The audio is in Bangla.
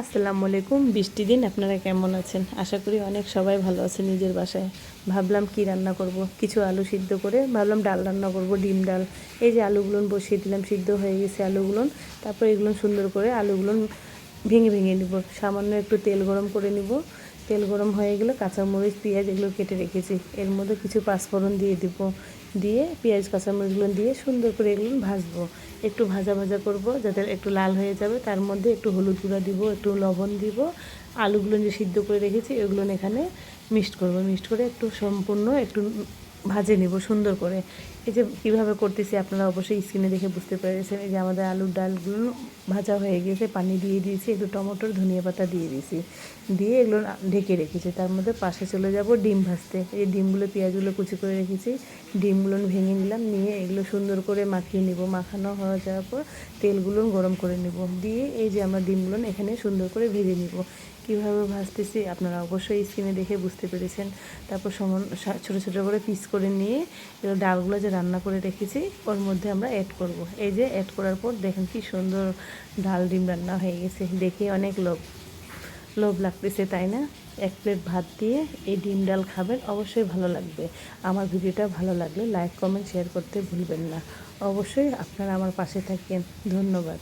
আসসালামু আলাইকুম, বৃষ্টি দিন, আপনারা কেমন আছেন? আশা করি অনেক সবাই ভালো আছে নিজের বাসায়। ভাবলাম কি রান্না করব? কিছু আলু সিদ্ধ করে ভাবলাম ডাল রান্না করব, ডিম ডাল। এই যে আলুগুলো বসিয়ে দিলাম, সিদ্ধ হয়ে গেছে আলুগুলো তারপর এগুলো সুন্দর করে আলুগুলো ভেঙে ভেঙে নিব। সামান্য একটু তেল গরম করে নিব। তেল গরম হয়ে গেলে কাঁচামরিচ, পেঁয়াজ এগুলো কেটে রেখেছি। এর মধ্যে কিছু পাঁচফোড়ন দিয়ে দিব। দিয়ে পেঁয়াজ, কাঁচামরিচগুলো দিয়ে সুন্দর করে এগুলো ভাজবো। একটু ভাজা ভাজা করব যাতে একটু লাল হয়ে যাবে। তার মধ্যে একটু হলুদ গুঁড়া দিব, একটু লবণ দিব। আলুগুলো যে সিদ্ধ করে রেখেছি এগুলো এখানে মিক্সড করব। মিক্সড করে একটু সম্পূর্ণ, একটু ভাজে নিব সুন্দর করে। এই যে কীভাবে করতেছি আপনারা অবশ্যই স্ক্রিনে দেখে বুঝতে পেরেছেন। এই যে আমাদের আলুর ডালগুলো ভাজা হয়ে গেছে পানি দিয়ে দিয়েছি, একটু টমেটোর ধনিয়া পাতা দিয়ে দিয়েছি। দিয়ে এগুলো ঢেকে রেখেছি। তার মধ্যে পাশে চলে যাব ডিম ভাজতে। এই ডিমগুলো, পেঁয়াজগুলো কুচি করে রেখেছি। ডিমগুলো ভেঙে নিলাম, নিয়ে এগুলো সুন্দর করে মাখিয়ে নিব। মাখানো হয়ে যাওয়ার পর তেলগুলো গরম করে নিব। দিয়ে এই যে আমরা ডিমগুলো এখানে সুন্দর করে ভেজে নিব। কীভাবে ভাজতেছি আপনারা অবশ্যই স্ক্রিনে দেখে বুঝতে পেরেছেন। তারপর সমান ছোটো ছোটো করে পিস করে নিয়ে এগুলো ডালগুলো যে রান্না করে রেখেছি, ওর মধ্যে আমরা অ্যাড করব। এই যে অ্যাড করার পর দেখেন কি সুন্দর ডাল ডিম রান্না হয়ে গেছে। দেখে অনেক লোভ লোভ লাগতেছে, তাই না? এক প্লেট ভাত দিয়ে এই ডিম ডাল খাবেন, অবশ্যই ভালো লাগবে। আমার ভিডিওটা ভালো লাগলে লাইক কমেন্ট শেয়ার করতে ভুলবেন না। অবশ্যই আপনারা আমার পাশে থাকেন ধন্যবাদ।